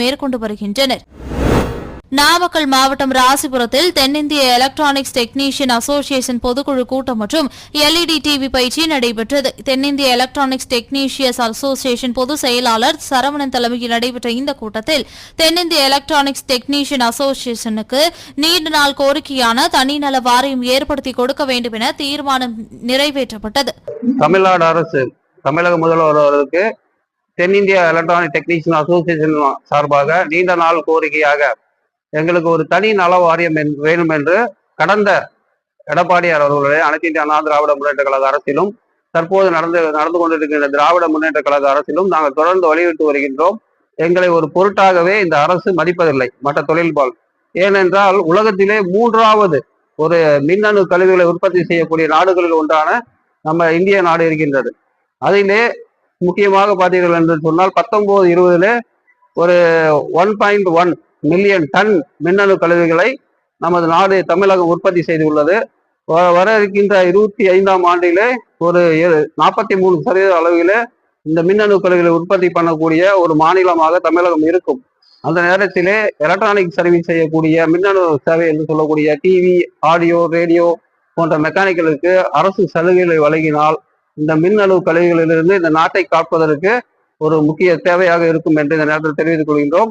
மேற்கொண்டு வருகின்றனர். நாமக்கல் மாவட்டம் ராசிபுரத்தில் தென்னிந்திய எலக்ட்ரானிக்ஸ் டெக்னீஷியன் அசோசியேஷன் பொதுக்குழு கூட்டம் மற்றும் எல்இடி டிவி பயிற்சி நடைபெற்றது. தென்னிந்திய எலக்ட்ரானிக்ஸ் டெக்னீஷியஸ் அசோசியேஷன் பொதுச் செயலாளர் சரவணன் தலைமையில் நடைபெற்ற இந்த கூட்டத்தில் தென்னிந்திய எலக்ட்ரானிக்ஸ் டெக்னீஷியன் அசோசியேஷனுக்கு நீண்ட நாள் கோரிக்கையான தனிநல வாரியம் ஏற்படுத்தி கொடுக்க வேண்டும் என தீர்மானம் நிறைவேற்றப்பட்டது. தமிழ்நாடு அரசு தமிழக முதல்வர் அவர்களுக்கு தென்னிந்திய எலக்ட்ரானிக் டெக்னீஷியன் அசோசியேஷன் சார்பாக நீண்ட நாள் கோரிக்கையாக எங்களுக்கு ஒரு தனி நல வாரியம் வேணும் என்று கடந்த எடப்பாடியார் அவர்களுடைய அனைத்து இந்திய அண்ணா திராவிட முன்னேற்ற கழக அரசிலும் தற்போது நடந்து நடந்து கொண்டிருக்கின்ற திராவிட முன்னேற்ற கழக அரசிலும் நாங்கள் தொடர்ந்து வலியுறுத்தி வருகின்றோம். எங்களை ஒரு பொருட்டாகவே இந்த அரசு மதிப்பதில்லை மற்ற தொழில்பால். ஏனென்றால் உலகத்திலே மூன்றாவது ஒரு மின்னணு கழிவுகளை உற்பத்தி செய்யக்கூடிய நாடுகளில் ஒன்றான நம்ம இந்திய நாடு இருக்கின்றது. அதிலே முக்கியமாக பார்த்தீர்கள் என்று சொன்னால் பத்தொன்பது இருபதுல ஒரு one point one million ton மின்னணு கழிவுகளை நமது நாடு தமிழகம் உற்பத்தி செய்துள்ளது. வ- வர இருக்கின்ற இருபத்தி ஐந்தாம் ஆண்டிலே ஒரு நாற்பத்தி மூணு சதவீத அளவில் இந்த மின்னணு கழிவுகளை உற்பத்தி பண்ணக்கூடிய ஒரு மாநிலமாக தமிழகம் இருக்கும். அந்த நேரத்திலே எலக்ட்ரானிக் சர்வீஸ் செய்யக்கூடிய மின்னணு சேவை என்று சொல்லக்கூடிய டிவி ஆடியோ ரேடியோ போன்ற மெக்கானிக்கலுக்கு அரசு சலுகைகளை வழங்கினால் இந்த மின்னணு கழிவுகளிலிருந்து இந்த நாட்டை காப்பதற்கு ஒரு முக்கிய தேவையாக இருக்கும் என்று இந்த நேரத்தில் தெரிவித்துக் கொள்கின்றோம்.